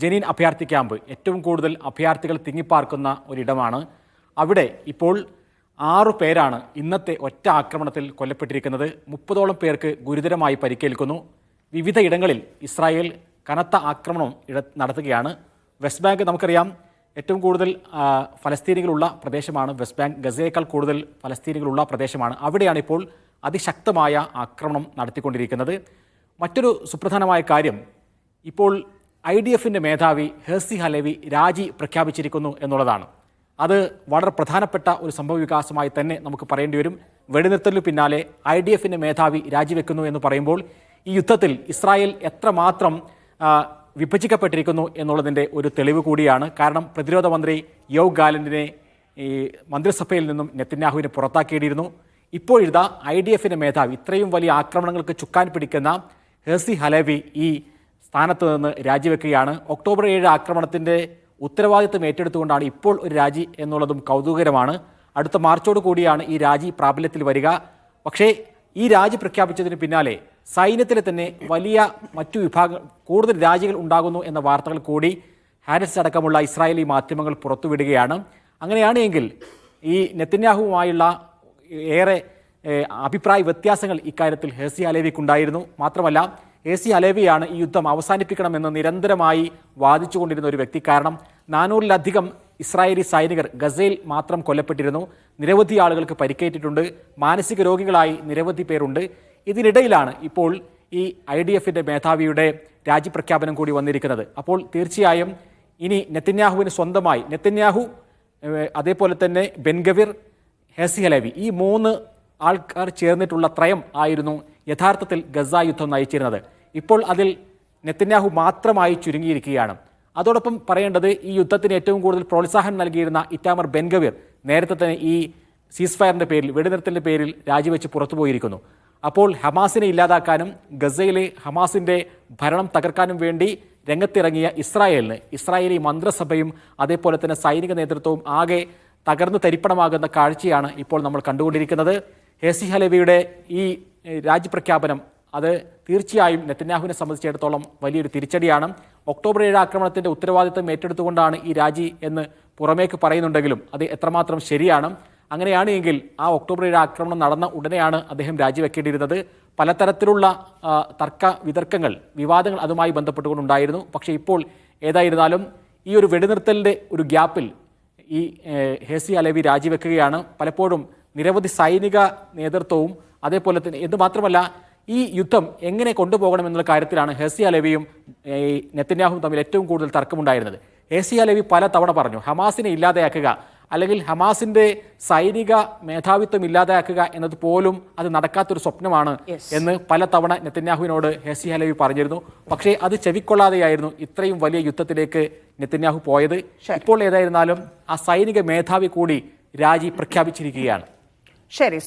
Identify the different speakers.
Speaker 1: ജനീൻ അഭയാർത്ഥി ക്യാമ്പ് ഏറ്റവും കൂടുതൽ അഭയാർത്ഥികൾ തിങ്ങിപ്പാർക്കുന്ന ഒരിടമാണ്. അവിടെ ഇപ്പോൾ ആറു പേരാണ് ഇന്നത്തെ ഒറ്റ ആക്രമണത്തിൽ കൊല്ലപ്പെട്ടിരിക്കുന്നത്. മുപ്പതോളം പേർക്ക് ഗുരുതരമായി പരിക്കേൽക്കുന്നു. വിവിധ ഇടങ്ങളിൽ ഇസ്രായേൽ കനത്ത ആക്രമണം ഇട നടത്തുകയാണ്. വെസ്റ്റ് ബാങ്ക് നമുക്കറിയാം ഏറ്റവും കൂടുതൽ ഫലസ്തീനികളുള്ള പ്രദേശമാണ് വെസ്റ്റ് ബാങ്ക്. ഗസയേക്കാൾ കൂടുതൽ ഫലസ്തീനികളുള്ള പ്രദേശമാണ്. അവിടെയാണ് ഇപ്പോൾ അതിശക്തമായ ആക്രമണം നടത്തിക്കൊണ്ടിരിക്കുന്നത്. മറ്റൊരു സുപ്രധാനമായ കാര്യം ഇപ്പോൾ ഐ ഡി എഫിന്റെ മേധാവി ഹേസി ഹലേവി രാജി പ്രഖ്യാപിച്ചിരിക്കുന്നു എന്നുള്ളതാണ്. അത് വളരെ പ്രധാനപ്പെട്ട ഒരു സംഭവ വികാസമായി തന്നെ നമുക്ക് പറയേണ്ടി വരും. വെടിനിർത്തലിന് പിന്നാലെ ഐ ഡി എഫിന്റെ മേധാവി രാജിവെക്കുന്നു എന്ന് പറയുമ്പോൾ ഈ യുദ്ധത്തിൽ ഇസ്രായേൽ എത്രമാത്രം വിഭജിക്കപ്പെട്ടിരിക്കുന്നു എന്നുള്ളതിന്റെ ഒരു തെളിവ് കൂടിയാണ്. കാരണം പ്രതിരോധ മന്ത്രി യോഗ് ഗാലന്റിനെ ഈ മന്ത്രിസഭയിൽ നിന്നും നെത്തന്യാഹുവിനെ പുറത്താക്കിയിരുന്നു ഇപ്പോഴിതാ ഐ ഡി എഫിന്റെ മേധാവി ഇത്രയും വലിയ ആക്രമണങ്ങൾക്ക് ചുക്കാൻ പിടിക്കുന്ന ഹേസി ഹലേവി ഈ സ്ഥാനത്ത് നിന്ന് രാജിവെക്കുകയാണ്. ഒക്ടോബർ ഏഴ് ആക്രമണത്തിന്റെ ഉത്തരവാദിത്തം ഏറ്റെടുത്തുകൊണ്ടാണ് ഇപ്പോൾ ഒരു രാജി എന്നുള്ളതും കൗതുകകരമാണ്. അടുത്ത മാർച്ചോട് കൂടിയാണ് ഈ രാജി പ്രാബല്യത്തിൽ വരിക. പക്ഷേ ഈ രാജി പ്രഖ്യാപിച്ചതിന് പിന്നാലെ സൈന്യത്തിലെ തന്നെ വലിയ മറ്റു വിഭാഗം കൂടുതൽ രാജികൾ ഉണ്ടാകുന്നു എന്ന വാർത്തകൾ കൂടി ഹാരിസ് അടക്കമുള്ള ഇസ്രായേലി മാധ്യമങ്ങൾ പുറത്തുവിടുകയാണ്. അങ്ങനെയാണെങ്കിൽ ഈ നെത്തന്യാഹുവുമായുള്ള ഏറെ അഭിപ്രായ വ്യത്യാസങ്ങൾ ഇക്കാര്യത്തിൽ ഹെസി അലേവിക്കുണ്ടായിരുന്നു മാത്രമല്ല ഹേസി അലേവിയാണ് ഈ യുദ്ധം അവസാനിപ്പിക്കണമെന്ന് നിരന്തരമായി വാദിച്ചുകൊണ്ടിരുന്ന ഒരു വ്യക്തി. കാരണം നാനൂറിലധികം ഇസ്രായേലി സൈനികർ ഗസയിൽ മാത്രം കൊല്ലപ്പെട്ടിരുന്നു. നിരവധി ആളുകൾക്ക് പരിക്കേറ്റിട്ടുണ്ട്. മാനസിക രോഗികളായി നിരവധി പേരുണ്ട്. ഇതിനിടയിലാണ് ഇപ്പോൾ ഈ ഐ ഡി എഫിന്റെ മേധാവിയുടെ രാജിപ്രഖ്യാപനം കൂടി വന്നിരിക്കുന്നത്. അപ്പോൾ തീർച്ചയായും ഇനി നെത്തന്യാഹുവിന് സ്വന്തമായി നെത്തന്യാഹു അതേപോലെ തന്നെ ബെൻഗവിർ ഹെസി ഹലവി ഈ മൂന്ന് ആൾക്കാർ ചേർന്നിട്ടുള്ള ത്രയം ആയിരുന്നു യഥാർത്ഥത്തിൽ ഗസ യുദ്ധം നയിച്ചിരുന്നത്. ഇപ്പോൾ അതിൽ നെത്തന്യാഹു മാത്രമായി ചുരുങ്ങിയിരിക്കുകയാണ്. അതോടൊപ്പം പറയേണ്ടത് ഈ യുദ്ധത്തിന് ഏറ്റവും കൂടുതൽ പ്രോത്സാഹനം നൽകിയിരുന്ന ഇറ്റാമർ ബെൻഗവീർ നേരത്തെ തന്നെ ഈ സീസ് ഫയറിന്റെ പേരിൽ വെടിനിർത്തലിന്റെ പേരിൽ രാജിവെച്ച് പുറത്തുപോയിരിക്കുന്നു. അപ്പോൾ ഹമാസിനെ ഇല്ലാതാക്കാനും ഗസയിലെ ഹമാസിന്റെ ഭരണം തകർക്കാനും വേണ്ടി രംഗത്തിറങ്ങിയ ഇസ്രായേലിന് ഇസ്രായേലി മന്ത്രിസഭയും അതേപോലെ തന്നെ സൈനിക നേതൃത്വവും ആകെ തകർന്ന് തരിപ്പണമാകുന്ന കാഴ്ചയാണ് ഇപ്പോൾ നമ്മൾ കണ്ടുകൊണ്ടിരിക്കുന്നത്. ഹേസി ഹലവിയുടെ ഈ ഏഹ്, രാജിപ്രഖ്യാപനം അത് തീർച്ചയായും നെത്തന്യാഹുവിനെ സംബന്ധിച്ചിടത്തോളം വലിയൊരു തിരിച്ചടിയാണ്. ഒക്ടോബർ ഏഴ് ആക്രമണത്തിന്റെ ഉത്തരവാദിത്തം ഏറ്റെടുത്തുകൊണ്ടാണ് ഈ രാജി എന്ന് പുറമേക്ക് പറയുന്നുണ്ടെങ്കിലും അത് എത്രമാത്രം ശരിയാണ്? അങ്ങനെയാണ് എങ്കിൽ ആ ഒക്ടോബർ ഏഴ് ആക്രമണം നടന്ന ഉടനെയാണ് അദ്ദേഹം രാജിവെക്കേണ്ടിയിരുന്നത് പലതരത്തിലുള്ള തർക്ക വിതർക്കങ്ങൾ വിവാദങ്ങൾ അതുമായി ബന്ധപ്പെട്ടുകൊണ്ടുണ്ടായിരുന്നു. പക്ഷേ ഇപ്പോൾ ഏതായിരുന്നാലും ഈ ഒരു വെടിനിർത്തലിന്റെ ഒരു ഗ്യാപ്പിൽ ഈ ഹേസി അലവി രാജിവെക്കുകയാണ് പലപ്പോഴും നിരവധി സൈനിക നേതൃത്വവും അതേപോലെ തന്നെ ഇത് മാത്രമല്ല ഈ യുദ്ധം എങ്ങനെ കൊണ്ടുപോകണം എന്നുള്ള കാര്യത്തിലാണ് ഹെസിയ ലവിയും ഈ നെത്തന്യാഹും തമ്മിൽ ഏറ്റവും കൂടുതൽ തർക്കമുണ്ടായിരുന്നത്. ഹെസിയ ലവി പല തവണ പറഞ്ഞു ഹമാസിനെ ഇല്ലാതെയാക്കുക അല്ലെങ്കിൽ ഹമാസിന്റെ സൈനിക മേധാവിത്വം ഇല്ലാതെയാക്കുക എന്നത് പോലും അത് നടക്കാത്തൊരു സ്വപ്നമാണ് എന്ന് പല തവണ നെത്തന്യാഹുവിനോട് ഹെസി ഹലവി പറഞ്ഞിരുന്നു. പക്ഷേ അത് ചെവിക്കൊള്ളാതെയായിരുന്നു ഇത്രയും വലിയ യുദ്ധത്തിലേക്ക് നെത്തന്യാഹു പോയത്. ഇപ്പോൾ ഏതായിരുന്നാലും ആ സൈനിക മേധാവി കൂടി രാജി പ്രഖ്യാപിച്ചിരിക്കുകയാണ്.
Speaker 2: ശരി